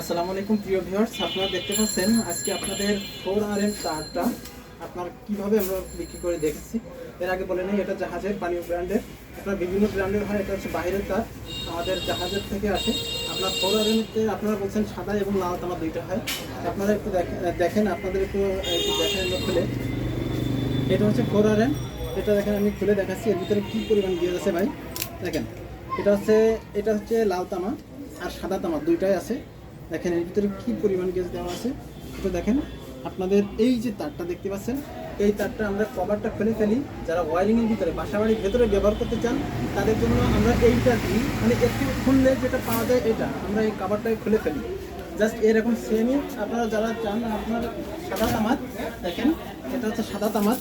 আসসালামু আলাইকুম, প্রিয় ভিউয়ার্স আপনারা দেখতে পাচ্ছেন, আজকে আপনাদের ফোর আর এম তারটা আপনার কীভাবে আমরা বিক্রি করে দেখেছি। এর আগে বলে নেই, এটা জাহাজের, পানীয় ব্র্যান্ডের। আপনার বিভিন্ন ব্র্যান্ডের হয়, এটা হচ্ছে বাইরের তার আমাদের জাহাজের থেকে আসে। আপনার ফোর আর এমতে আপনারা বলছেন সাদা এবং লাল তামা দুইটা হয়। আপনারা একটু দেখেন, আপনাদের একটু দেখেন খুলে। এটা হচ্ছে ফোর আর এম এটা দেখেন, আমি খুলে দেখাচ্ছি। এর ভিতরে কী পরিমাণ গিয়ে আছে ভাই? দেখেন, এটা হচ্ছে এটা হচ্ছে লাল তামা আর সাদা তামা দুইটাই আছে। দেখেন, এর ভিতরে কি পরিমাণ গ্যাস দেওয়া আছে? এটা দেখেন, আপনাদের এই যে তারটা দেখতে পাচ্ছেন, এই তারটা আমরা কভারটা খুলে ফেলি। যারা ওয়ারিংয়ের ভিতরে, বাসাবাড়ির ভেতরে ব্যবহার করতে চান, তাদের জন্য আমরা এইটা দিই। মানে একটু খুললে যেটা পাওয়া যায় এটা, আমরা এই কাভারটাই খুলে ফেলি। জাস্ট এরকম সেমই আপনারা যারা চান, আপনার সাদা তামাত দেখেন, এটা হচ্ছে সাদা তামাত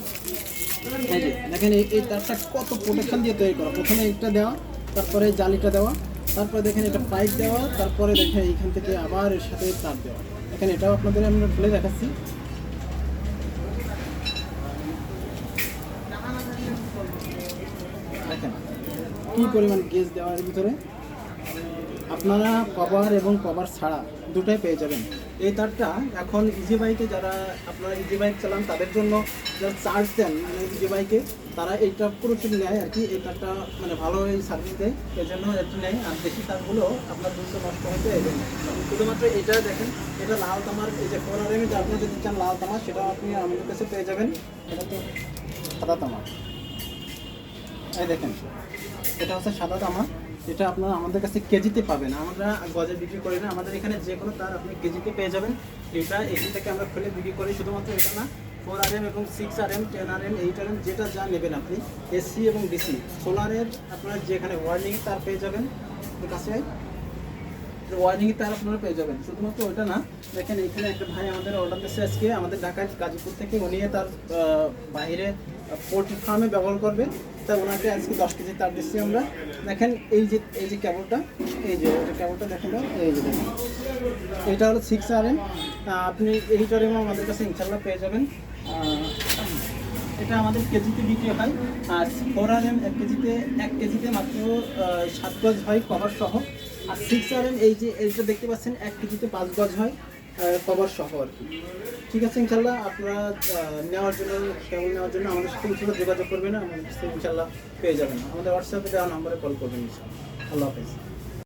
দেখেন, এই তারটা কত প্রোটেকশন দিয়ে তৈরি করা। প্রথমে এইটা দেওয়া, তারপরে জালিটা দেওয়া। তারপরে দেখেন এটা পাইপ দেওয়া, তারপরে দেখেন এইখান থেকে আবার এর সাথে তার দেওয়া। এখানে এটাও আপনাদের আমরা খুলে দেখাচ্ছি। দেখেন কি পরিমাণ গ্যাস দেওয়ার ভিতরে। আপনারা কভার এবং কভার ছাড়া দুটাই পেয়ে যাবেন। এই তারটা এখন ইজি বাইকে যারা আপনারা ইজি বাইক চালান, তাদের জন্য যারা চার্জ দেন মানে ইজি বাইকে তারা এইটা পুরোপুরি নেয় আর কি। এই তারটা মানে ভালো এই সার্ভিস দেয়, এই জন্য এটি নেয়। আর বেশি তারগুলো আপনার দ্রুত নষ্ট হতে এদের শুধুমাত্র এটা দেখেন, এটা লাল তামার, এই যে আর এম আপনি যদি চান লাল তামার, সেটা আপনি আমাদের কাছে পেয়ে যাবেন। এটা তো সাদা তামার। এই দেখেন, এটা হচ্ছে সাদা তামা এটা আপনারা আমাদের কাছে কেজিতে পাবেন। আমরা গজে বিক্রি করি না। আমাদের এখানে যে কোনো তার আপনি কেজিতে পেয়ে যাবেন। এটা এখান থেকে আমরা খুলে বিক্রি করি। শুধুমাত্র এটা না ফোর আর এম এবং six R M ten R M eight R M যেটা যা নেবেন আপনি এসি এবং ডিসি সোলারের আপনার যেখানে ওয়ার্নিং তার পেয়ে যাবেন কাছে ওয়ার্নিং তার আপনারা পেয়ে যাবেন। শুধুমাত্র ওটা না, দেখেন এখানে একটা ভাই আমাদের অর্ডার দিচ্ছে আজকে। আমাদের ঢাকা, গাজীপুর থেকে, উনি তার বাইরে পোলট্রি ফার্মে ব্যবহার করবে তাই ওনাকে আজকে দশ কেজি তার দিচ্ছি আমরা। দেখেন এই যে এই যে কেবলটা এই যে এটা কেবলটা দেখেন এই যে দেখেন। এটা হলো সিক্স আর এম আপনি এইটার এম আমাদের কাছে ইনশাল্লাহ পেয়ে যাবেন। এটা আমাদের কেজিতে বিক্রি হয়। আর ফোর আর এম এক কেজিতে এক কেজিতে মাত্র সাত গজ হয় কভার সহ। আর সিক্স আর এম এই যে এইটা দেখতে পাচ্ছেন, এক কেজিতে পাঁচ গজ হয় কভার সহ আর কি। ঠিক আছে, ইনশাল্লাহ আপনারা নেওয়ার জন্য কেমন নেওয়ার জন্য আমাদের সাথে ইনশাল্লাহ যোগাযোগ করবেন, আমাদের ইনশাল্লাহ পেয়ে যাবেন। আমাদের হোয়াটসঅ্যাপে দেওয়া নম্বরে কল করবেন ইনশাল্লাহ। আল্লাহ হাফেজ।